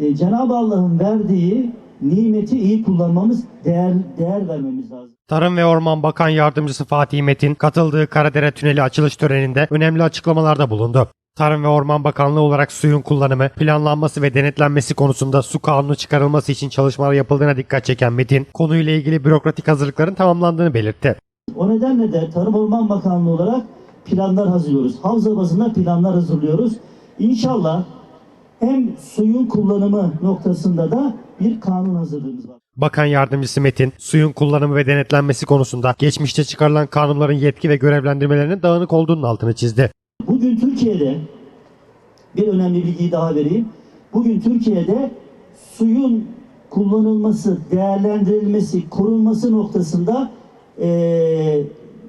e, Cenab-ı Allah'ın verdiği nimeti iyi kullanmamız, değer değer vermemiz lazım. Tarım ve Orman Bakan Yardımcısı Fatih Metin katıldığı Karadere Tüneli açılış töreninde önemli açıklamalarda bulundu. Tarım ve Orman Bakanlığı olarak suyun kullanımı, planlanması ve denetlenmesi konusunda su kanunu çıkarılması için çalışmalar yapıldığına dikkat çeken Metin, konuyla ilgili bürokratik hazırlıkların tamamlandığını belirtti. O nedenle de Tarım Orman Bakanlığı olarak planlar hazırlıyoruz. Havza bazında planlar hazırlıyoruz. İnşallah hem suyun kullanımı noktasında da bir kanun hazırlığımız var. Bakan Yardımcısı Metin, suyun kullanımı ve denetlenmesi konusunda geçmişte çıkarılan kanunların yetki ve görevlendirmelerinin dağınık olduğunun altını çizdi. Bugün Türkiye'de bir önemli bilgiyi daha vereyim. Bugün Türkiye'de suyun kullanılması, değerlendirilmesi, korunması noktasında eee,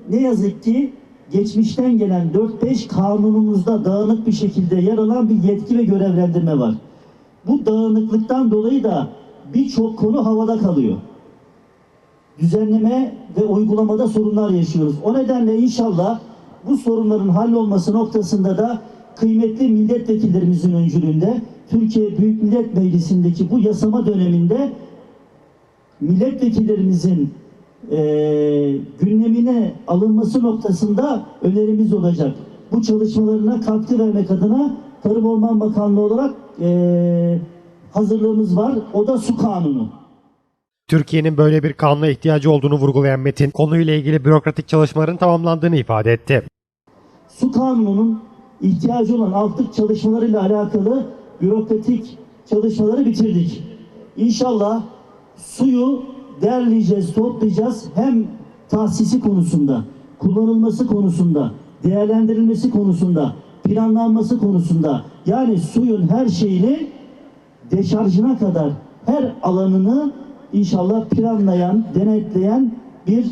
ne yazık ki geçmişten gelen 4-5 kanunumuzda dağınık bir şekilde yer alan bir yetki ve görevlendirme var. Bu dağınıklıktan dolayı da birçok konu havada kalıyor düzenleme ve uygulamada sorunlar yaşıyoruz. O nedenle inşallah bu sorunların hallolması noktasında da kıymetli milletvekillerimizin öncülüğünde Türkiye Büyük Millet Meclisi'ndeki bu yasama döneminde milletvekillerimizin eee gündemine alınması noktasında önerimiz olacak. Bu çalışmalarına katkı vermek adına Tarım Orman Bakanlığı olarak eee, hazırlığımız var. O da su kanunu. Türkiye'nin böyle bir kanuna ihtiyacı olduğunu vurgulayan Metin, konuyla ilgili bürokratik çalışmaların tamamlandığını ifade etti. su kanununun ihtiyacı olan altlık çalışmalarıyla alakalı bürokratik çalışmaları bitirdik. İnşallah suyu derleyeceğiz, toplayacağız. Hem tahsisi konusunda, kullanılması konusunda, değerlendirilmesi konusunda, planlanması konusunda yani suyun her şeyini deşarjına kadar her alanını inşallah planlayan, denetleyen bir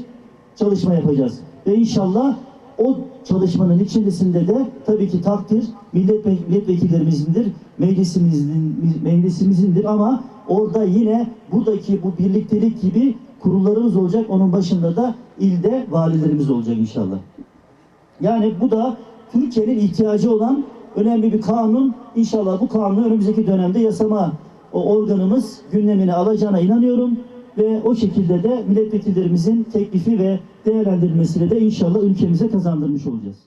çalışma yapacağız. Ve inşallah o çalışmanın içerisinde de tabii ki takdir millet milletvekillerimizindir, meclisimizin meclisimizindir ama orada yine buradaki bu birliktelik gibi kurullarımız olacak. Onun başında da ilde valilerimiz olacak inşallah. Yani bu da Türkiye'nin ihtiyacı olan önemli bir kanun. İnşallah bu kanunu önümüzdeki dönemde yasama o organımız gündemine alacağına inanıyorum ve o şekilde de milletvekillerimizin teklifi ve değerlendirmesiyle de inşallah ülkemize kazandırmış olacağız.